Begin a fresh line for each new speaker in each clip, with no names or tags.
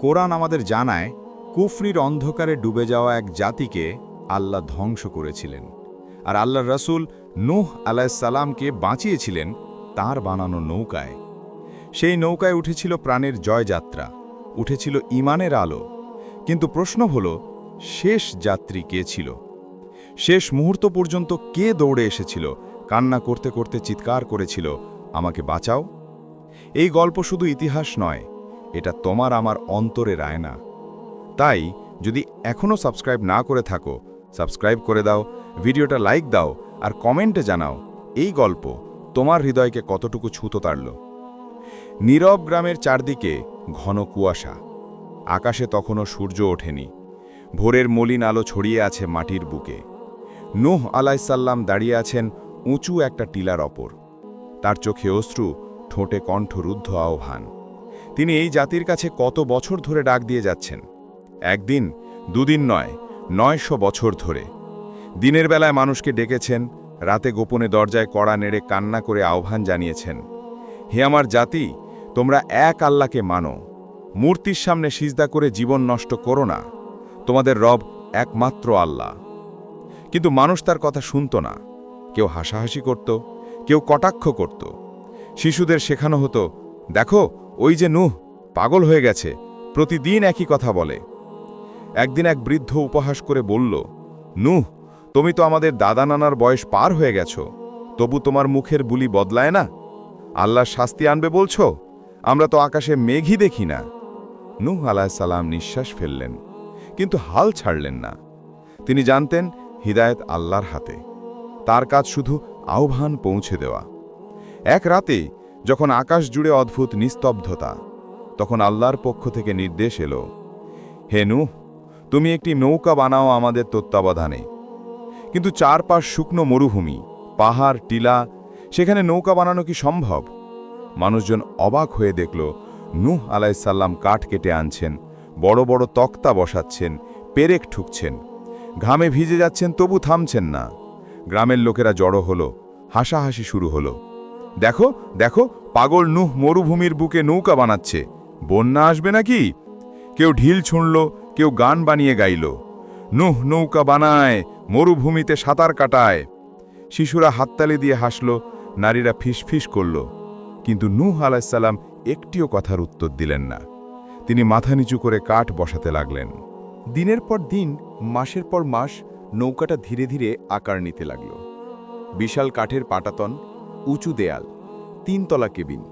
কোরআন আমাদের জানায়, কুফরির অন্ধকারে ডুবে যাওয়া এক জাতিকে আল্লাহ ধ্বংস করেছিলেন। আর আল্লাহ রসুল নুহ আলাইসাল্লামকে বাঁচিয়েছিলেন তার বানানো নৌকায়। সেই নৌকায় উঠেছিল প্রাণের জয়যাত্রা, উঠেছিল ইমানের আলো। কিন্তু প্রশ্ন হল, শেষ যাত্রী কে ছিল? শেষ মুহূর্ত পর্যন্ত কে দৌড়ে এসেছিল? কান্না করতে করতে চিৎকার করেছিল, আমাকে বাঁচাও? এই গল্প শুধু ইতিহাস নয়, এটা তোমার আমার অন্তরে রায় না তাই, যদি এখনও সাবস্ক্রাইব না করে থাকো, সাবস্ক্রাইব করে দাও, ভিডিওটা লাইক দাও আর কমেন্টে জানাও, এই গল্প তোমার হৃদয়কে কতটুকু ছুতো তাড়ল। নীরব গ্রামের চারদিকে ঘন কুয়াশা, আকাশে তখনও সূর্য ওঠেনি, ভোরের মলিন আলো ছড়িয়ে আছে মাটির বুকে। নুহ আলাইসাল্লাম দাঁড়িয়ে আছেন উঁচু একটা টিলার অপর। তার চোখে অশ্রু, ঠোঁটে কণ্ঠরুদ্ধ আহ্বান। তিনি এই জাতির কাছে কত বছর ধরে ডাক দিয়ে যাচ্ছেন? একদিন, দুদিন নয়, নয়শো বছর ধরে। দিনের বেলায় মানুষকে ডেকেছেন, রাতে গোপনে দরজায় কড়া নেড়ে কান্না করে আহ্বান জানিয়েছেন, হে আমার জাতি, তোমরা এক আল্লাহকে মানো। মূর্তির সামনে সিজদা করে জীবন নষ্ট করো না। তোমাদের রব একমাত্র আল্লাহ। কিন্তু মানুষ তার কথা শুনত না। কেউ হাসাহাসি করত, কেউ কটাক্ষ করত। শিশুদের শেখানো হতো, দেখো, ওই যে নুহ, পাগল হয়ে গেছে, প্রতিদিন একই কথা বলে। একদিন এক বৃদ্ধ উপহাস করে বলল, নুহ, তুমি তো আমাদের দাদা নানার বয়স পার হয়ে গেছ, তবু তোমার মুখের বুলি বদলায় না? আল্লাহ শাস্তি আনবে বলছ? আমরা তো আকাশে মেঘই দেখি না। নুহ আলাহ সালাম নিঃশ্বাস ফেললেন, কিন্তু হাল ছাড়লেন না। তিনি জানতেন হিদায়ত আল্লাহর হাতে। তার কাজ শুধু আহ্বান পৌঁছে দেওয়া। এক রাতে যখন আকাশ জুড়ে অদ্ভুত নিস্তব্ধতা, তখন আল্লাহর পক্ষ থেকে নির্দেশ এলো, হে নূহ, তুমি একটি নৌকা বানাও আমাদের তত্ত্বাবধানে। কিন্তু চারপাশ শুকনো মরুভূমি, পাহাড়, টিলা, সেখানে নৌকা বানানো কি সম্ভব? মানুষজন অবাক হয়ে দেখল, নূহ আলাইসাল্লাম কাঠ কেটে আনছেন, বড় বড় তক্তা বসাচ্ছেন, পেরেক ঠুকছেন। ঘামে ভিজে যাচ্ছেন তবু থামছেন না। গ্রামের লোকেরা জড়ো হলো, হাসাহাসি শুরু হলো। দেখো দেখো, পাগল নুহ মরুভূমির বুকে নৌকা বানাচ্ছে। বন্যা আসবে নাকি? কেউ ঢিল ছুঁড়ল, কেউ গান বানিয়ে গাইল। নুহ নৌকা বানায়, মরুভূমিতে সাঁতার কাটায়। শিশুরা হাততালি দিয়ে হাসল, নারীরা ফিসফিস করল। কিন্তু নূহ আলাইসাল্লাম একটিও কথার উত্তর দিলেন না। তিনি মাথা নিচু করে কাঠ বসাতে লাগলেন।
দিনের পর দিন, মাসের পর মাস নৌকাটা ধীরে ধীরে আকার নিতে লাগল। বিশাল কাঠের পাটাতন, উঁচু দেয়াল, তিনতলা কেবিন,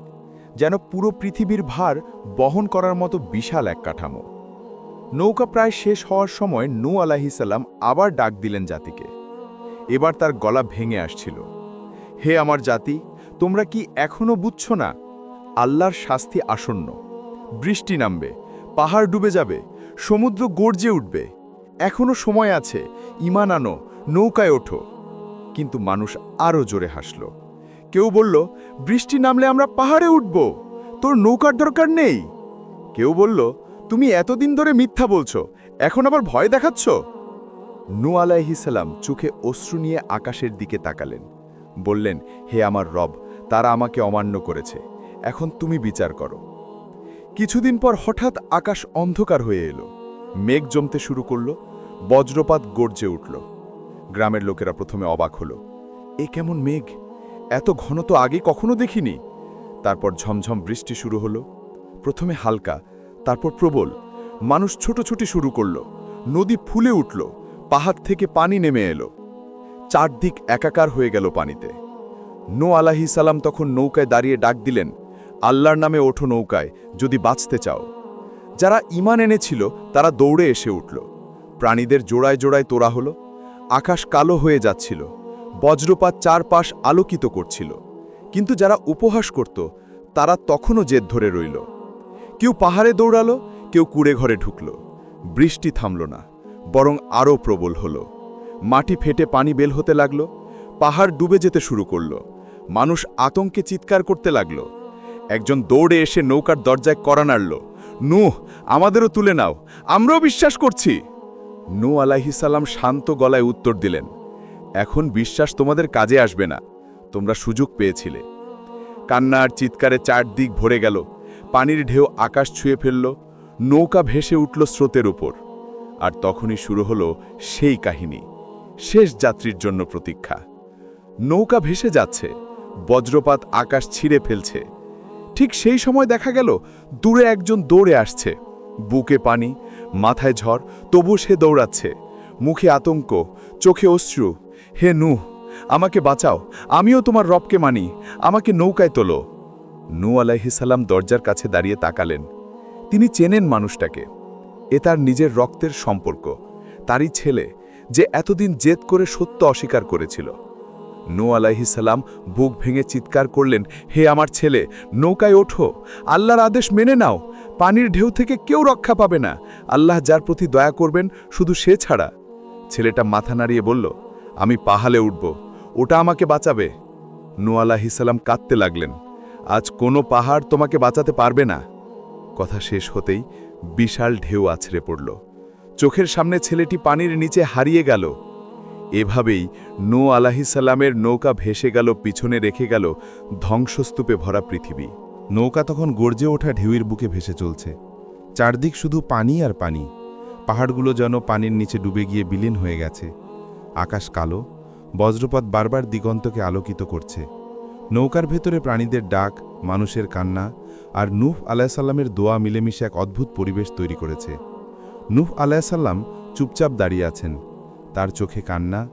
যেন পুরো পৃথিবীর ভার বহন করার মতো বিশাল এক কাঠামো। নৌকা প্রায় শেষ হওয়ার সময় নূ আলাহিসাল্লাম আবার ডাক দিলেন জাতিকে। এবার তার গলা ভেঙে আসছিল। হে আমার জাতি, তোমরা কি এখনও বুঝছ না? আল্লাহর শাস্তি আসন্ন। বৃষ্টি নামবে, পাহাড় ডুবে যাবে সমুদ্র গর্জে উঠবে। এখনও সময় আছে, ইমান আনো, নৌকায় ওঠো। কিন্তু মানুষ আরও জোরে হাসল। কেউ বলল, বৃষ্টি নামলে আমরা পাহাড়ে উঠব, তোর নৌকার দরকার নেই। কেউ বলল, তুমি এতদিন ধরে মিথ্যা বলছো, এখন আবার ভয় দেখাচ্ছ? নু আলাইহিসাল্লাম চোখে অশ্রু নিয়ে আকাশের দিকে তাকালেন। বললেন, হে আমার রব, তারা আমাকে অমান্য করেছে। এখন তুমি বিচার করো। কিছুদিন পর হঠাৎ আকাশ অন্ধকার হয়ে এলো। মেঘ জমতে শুরু করল, বজ্রপাত গর্জে উঠল। গ্রামের লোকেরা প্রথমে অবাক হলো। এ কেমন মেঘ? এত ঘন তো আগে কখনো দেখিনি। তারপর ঝমঝম বৃষ্টি শুরু হলো। প্রথমে হালকা, তারপর প্রবল। মানুষ ছোটোছুটি শুরু করল। নদী ফুলে উঠল। পাহাড় থেকে পানি নেমে এলো। চারদিক একাকার হয়ে গেল পানিতে। নো আলাহি সালাম তখন নৌকায় দাঁড়িয়ে ডাক দিলেন আল্লাহর নামে ওঠো নৌকায়, যদি বাঁচতে চাও। যারা ইমান এনেছিল, তারা দৌড়ে এসে উঠল। প্রাণীদের জোড়ায় জোড়ায় তোরা হলো। আকাশ কালো হয়ে যাচ্ছিল। বজ্রপাত চারপাশ আলোকিত করছিল। কিন্তু যারা উপহাস করত, তারা তখনও জেদ ধরে রইল। কেউ পাহাড়ে দৌড়ালো, কেউ কুড়ে ঘরে ঢুকল। বৃষ্টি থামল না, বরং আরও প্রবল হল। মাটি ফেটে পানি বেল হতে লাগল। পাহাড় ডুবে যেতে শুরু করল। মানুষ আতঙ্কে চিৎকার করতে লাগল। একজন দৌড়ে এসে নৌকার দরজায় করা নাড়ল। নুহ, আমাদেরও তুলে নাও, আমরাও বিশ্বাস করছি। নু আলাহিসাল্লাম শান্ত গলায় উত্তর দিলেন, এখন বিশ্বাস তোমাদের কাজে আসবে না, তোমরা সুযোগ পেয়েছিলে। কান্নার চিৎকারে চারদিক ভরে গেল, পানির ঢেউ আকাশ ছুঁয়ে ফেলল, নৌকা ভেসে উঠল স্রোতের উপর। আর তখনই শুরু হলো সেই কাহিনী, শেষ যাত্রীর জন্য প্রতীক্ষা। নৌকা ভেসে যাচ্ছে, বজ্রপাত আকাশ ছিঁড়ে ফেলছে ঠিক সেই সময় দেখা গেল, দূরে একজন দৌড়ে আসছে। বুকে পানি, মাথায় ঝড় তবু সে দৌড়াচ্ছে। মুখে আতঙ্ক, চোখে অশ্রু। হে নূহ, আমাকে বাঁচাও, আমিও তোমার রবকে মানি, আমাকে নৌকায় তোলো। নূ আলাইহিসাল্লাম দরজার কাছে দাঁড়িয়ে তাকালেন। তিনি চেনেন মানুষটাকে। এ তার নিজের রক্তের সম্পর্ক। তারই ছেলে, যে এতদিন জেদ করে সত্য অস্বীকার করেছিল। নূ আলাইহিসাল্লাম বুক ভেঙে চিৎকার করলেন, হে আমার ছেলে, নৌকায় ওঠো। আল্লাহর আদেশ মেনে নাও। পানির ঢেউ থেকে কেউ রক্ষা পাবে না। আল্লাহ যার প্রতি দয়া করবেন, শুধু সে ছাড়া। ছেলেটা মাথা নাড়িয়ে বলল, আমি পাহালে উঠব। ওটা আমাকে বাঁচাবে। নূ আলাহিসাল্লাম কাঁদতে লাগলেন, আজ কোনো পাহাড় তোমাকে বাঁচাতে পারবে না। কথা শেষ হতেই বিশাল ঢেউ আছড়ে পড়ল। চোখের সামনে ছেলেটি পানির নিচে হারিয়ে গেল। এভাবেই নো আলাহিসাল্লামের নৌকা ভেসে গেল, পিছনে রেখে গেল ধ্বংসস্তূপে ভরা পৃথিবী।
নৌকা তখন গর্জে ওঠা ঢেউয়ের বুকে ভেসে চলছে। চারদিক শুধু পানি আর পানি। পাহাড়গুলো যেন পানির নিচে ডুবে গিয়ে বিলীন হয়ে গেছে। আকাশ কালো, বজ্রপাত বারবার দিগন্তকে আলোকিত করছে। নৌকার ভেতরে প্রাণীদের ডাক, মানুষের কান্না আর নূহ আলাইসাল্লামের দোয়া মিলেমিশে এক অদ্ভুত পরিবেশ তৈরি করেছে। নূহ আলাইসাল্লাম চুপচাপ দাঁড়িয়ে আছেন। তার চোখে কান্না,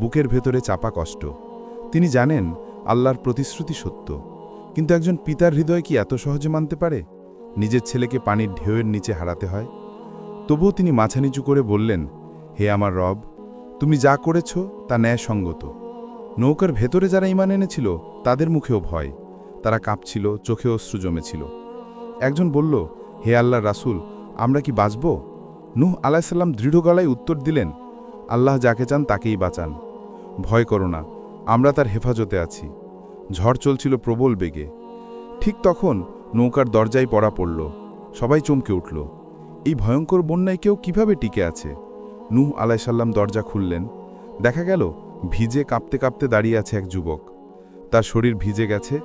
বুকের ভেতরে চাপা কষ্ট। তিনি জানেন, আল্লাহর প্রতিশ্রুতি সত্য। কিন্তু একজন পিতার হৃদয় কি এত সহজে মানতে পারে? নিজের ছেলেকে পানির ঢেউয়ের নিচে হারাতে হয়। তবুও তিনি মাথা নিচু করে বললেন, হে আমার রব, তুমি যা করেছ তা ন্যায়সঙ্গত। নৌকার ভেতরে যারা ইমান এনেছিল, তাদের মুখেও ভয়। তারা কাঁপছিল, চোখে অশ্রু জমেছিল। একজন বলল, হে আল্লাহ রাসূল, আমরা কি বাঁচব? নূহ আলাইসাল্লাম দৃঢ় গলায় উত্তর দিলেন আল্লাহ যাকে চান তাকেই বাঁচান। ভয় করো না, আমরা তার হেফাজতে আছি। ঝড় চলছিল প্রবল বেগে। ঠিক তখন নৌকার দরজায় পড়া পড়ল, সবাই চমকে উঠল। এই ভয়ঙ্কর বন্যায় কেউ কীভাবে টিকে আছে? নূহ আলাইসাল্লাম দরজা খুললেন। দেখা গেল, ভিজে কাঁপতে কাঁপতে দাঁড়িয়ে আছে এক যুবক। তার শরীর ভিজে গেছে,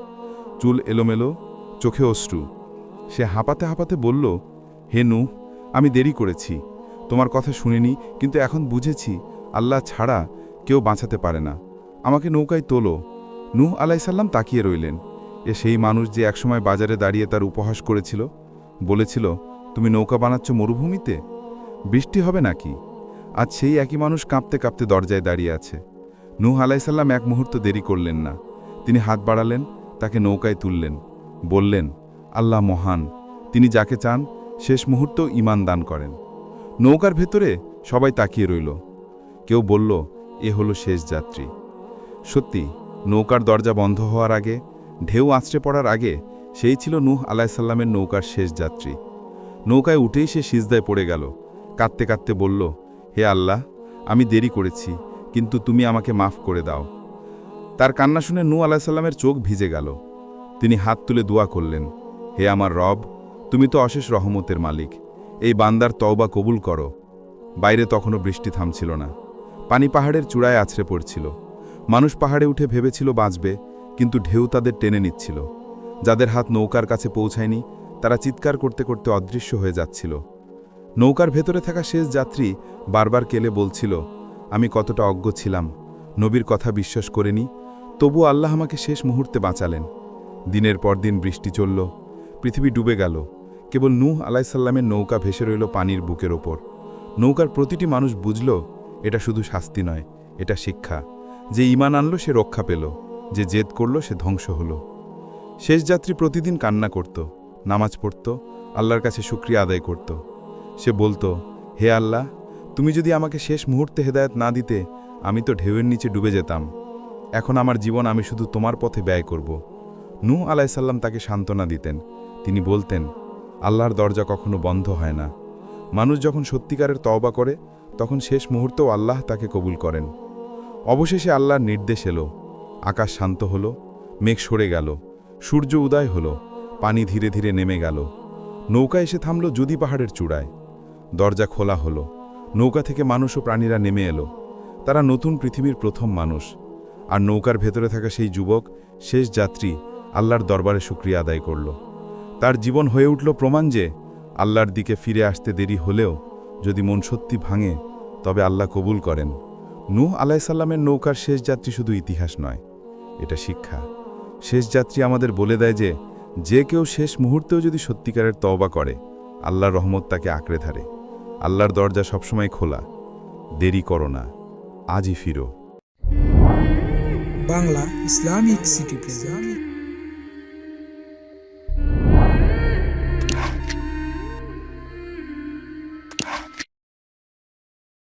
চুল এলোমেলো, চোখে অশ্রু। সে হাঁপাতে হাঁপাতে বলল, হে নূহ, আমি দেরি করেছি। তোমার কথা শুনিনি, কিন্তু এখন বুঝেছি, আল্লাহ ছাড়া কেউ বাঁচাতে পারে না। আমাকে নৌকায় তোলো। নূহ আলাইসাল্লাম তাকিয়ে রইলেন। এ সেই মানুষ যে একসময় বাজারে দাঁড়িয়ে তার উপহাস করেছিল। বলেছিল, তুমি নৌকা বানাচ্ছ মরুভূমিতে? বৃষ্টি হবে নাকি? আজ সেই একই মানুষ কাঁপতে কাঁপতে দরজায় দাঁড়িয়ে আছে। নূহ আলাইসাল্লাম এক মুহূর্ত দেরি করলেন না। তিনি হাত বাড়ালেন, তাকে নৌকায় তুললেন। বললেন, আল্লাহ মহান, তিনি যাকে চান, শেষ মুহূর্ত ইমান দান করেন। নৌকার ভেতরে সবাই তাকিয়ে রইল। কেউ বলল, এ হলো শেষ যাত্রী। সত্যি, নৌকার দরজা বন্ধ হওয়ার আগে, ঢেউ আছড়ে পড়ার আগে, সেই ছিল নূহ আলাইসাল্লামের নৌকার শেষ যাত্রী। নৌকায় উঠেই সে সিজদায় পড়ে গেল। কাঁদতে কাঁদতে বলল, হে আল্লাহ, আমি দেরি করেছি, কিন্তু তুমি আমাকে মাফ করে দাও। তার কান্না শুনে নূ আলাইসাল্লামের চোখ ভিজে গেল। তিনি হাত তুলে দোয়া করলেন, হে আমার রব, তুমি তো অশেষ রহমতের মালিক। এই বান্দার তওবা কবুল করো। বাইরে তখনও বৃষ্টি থামছিল না। পানি পাহাড়ের চূড়ায় আছড়ে পড়ছিল। মানুষ পাহাড়ে উঠে ভেবেছিল বাঁচবে, কিন্তু ঢেউ তাদের টেনে নিচ্ছিল। যাদের হাত নৌকার কাছে পৌঁছায়নি, তারা চিৎকার করতে করতে অদৃশ্য হয়ে যাচ্ছিল। নৌকার ভেতরে থাকা শেষ যাত্রী বারবার কেলে বলছিল, আমি কতটা অজ্ঞ ছিলাম। নবীর কথা বিশ্বাস করিনি। তবু আল্লাহ আমাকে শেষ মুহূর্তে বাঁচালেন। দিনের পর দিন বৃষ্টি চলল। পৃথিবী ডুবে গেল। কেবল নূহ আলাইসাল্লামের নৌকা ভেসে রইল পানির বুকের ওপর। নৌকার প্রতিটি মানুষ বুঝল, এটা শুধু শাস্তি নয়, এটা শিক্ষা। যে ইমান আনল, সে রক্ষা পেল। যে জেদ করল, সে ধ্বংস হল। শেষ যাত্রী প্রতিদিন কান্না করত, নামাজ পড়ত, আল্লাহর কাছে শুক্রিয়া আদায় করত। সে বলতো, হে আল্লাহ, তুমি যদি আমাকে শেষ মুহূর্তে হেদায়ত না দিতে, আমি তো ঢেউয়ের নিচে ডুবে যেতাম। এখন আমার জীবন আমি শুধু তোমার পথে ব্যয় করব। নূ আলাইসাল্লাম তাকে সান্ত্বনা দিতেন। তিনি বলতেন আল্লাহর দরজা কখনো বন্ধ হয় না। মানুষ যখন সত্যিকারের তওবা করে, তখন শেষ মুহূর্তেও আল্লাহ তাকে কবুল করেন। অবশেষে আল্লাহর নির্দেশ এলো। আকাশ শান্ত হলো, মেঘ সরে গেল, সূর্য উদয় হলো, পানি ধীরে ধীরে নেমে গেল। নৌকা এসে থামল যদি পাহাড়ের চূড়ায়। দরজা খোলা হলো। নৌকা থেকে মানুষ ও প্রাণীরা নেমে এলো। তারা নতুন পৃথিবীর প্রথম মানুষ। আর নৌকার ভেতরে থাকা সেই যুবক, শেষ যাত্রী আল্লাহর দরবারে শুক্রিয়া আদায় করল। তার জীবন হয়ে উঠল প্রমাণ যে আল্লাহর দিকে ফিরে আসতে দেরি হলেও যদি মন সত্যি ভাঙে, তবে আল্লাহ কবুল করেন। নূহ আলাইসাল্লামের নৌকার শেষ যাত্রী শুধু ইতিহাস নয়, এটা শিক্ষা। শেষ যাত্রী আমাদের বলে দেয় যে যে কেউ শেষ মুহূর্তেও যদি সত্যিকারের তওবা করে, আল্লাহর রহমত তাকে আঁকড়ে ধরে। আল্লাহর দরজা সবসময় খোলা। দেরি করো না। আজই ফিরো।
Bangla Islamic city